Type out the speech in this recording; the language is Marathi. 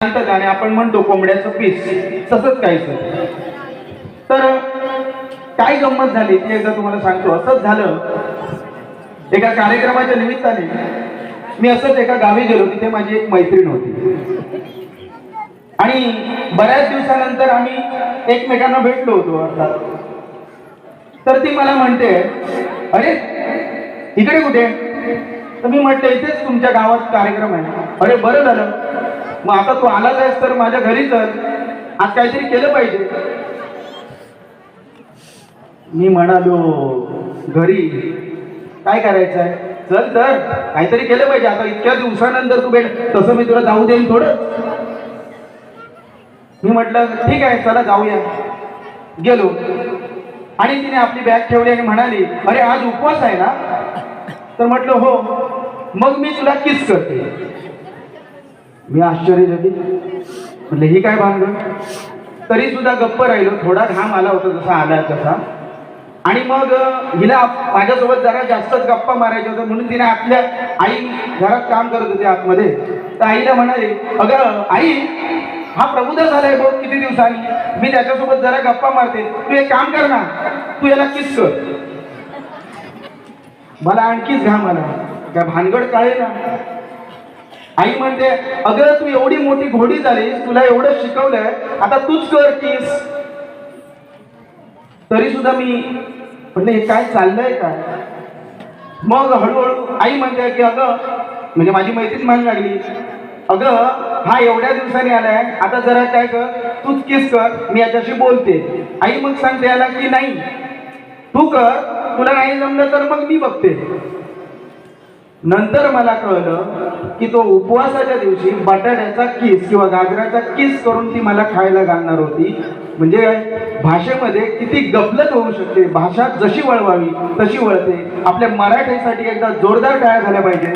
सांगतात आणि आपण म्हणतो कोंबड्याचं पीस. तसंच काहीच तर काय गंमत झाली? ती एकदा तुम्हाला सांगतो. असंच झालं. एका कार्यक्रमाच्या निमित्ताने मी असंच एका गावी गेलो. तिथे माझी एक मैत्रीण होती. आणि बऱ्याच दिवसानंतर आम्ही एकमेकांना भेटलो होतो अर्थात तर ती मला म्हणते अरे इकडे कुठे? तर मी म्हटलं इथेच तुमच्या गावात कार्यक्रम आहे. अरे बरं झालं. मग आता तू आलाच आहेस तर माझ्या घरी चल. आज काहीतरी केलं पाहिजे. मी म्हणालो घरी. काय करायचं आहे? चल तर काहीतरी केलं पाहिजे. आता इतक्या दिवसानंतर तू भेट तसं मी तुला जाऊ देईन थोडं. मी म्हटलं ठीक आहे चला जाऊया. गेलो. आणि तिने आपली बॅग ठेवली आणि म्हणाली अरे आज उपवास आहे ना? तर म्हटलं हो. मग मी तुला किस करते? मी आश्चर्यचकित म्हटलं ही काय भानगड? तरी सुद्धा गप्प राहिलो. थोडा घाम आला होता जसा आला तसा. आणि मग हिला माझ्यासोबत जरा जास्तच गप्पा मारायच्या होत्या. म्हणून तिने आपल्या आई घरात काम करत होती आतमध्ये. तर आईला म्हणाले अगं आई हा प्रबुद्ध झालाय बघ किती दिवसांनी. मी त्याच्यासोबत जरा गप्पा मारते. तू एक काम कर ना. तू याला किस कर. मला आणखीच घाम आला. काय भानगड काळे ना. आई म्हणते अगं तू एवढी मोठी घोडी झालीस तुला एवढं शिकवलंय आता तूच कर किस. तरी सुद्धा मी म्हणलं हे काय चाललंय काय? मग हळूहळू आई म्हणते की अगं म्हणजे माझी मैत्रीण मान लागली अगं हा एवढ्या दिवसांनी आलाय आता जरा काय कर तूच किस कर मी याच्याशी बोलते. आई मग सांगते याला की नाही तू कर तुला नाही जमलं तर मग मी बघते. नंतर मला कळलं की तो उपवासाच्या दिवशी बटाट्याचा किस किंवा गाजराचा किस करून ती मला खायला घालणार होती. म्हणजे भाषेमध्ये किती गफलत होऊ शकते. भाषा जशी वळवावी तशी वळते. आपल्या मराठीसाठी एकदा जोरदार टाळ्या झाल्या पाहिजे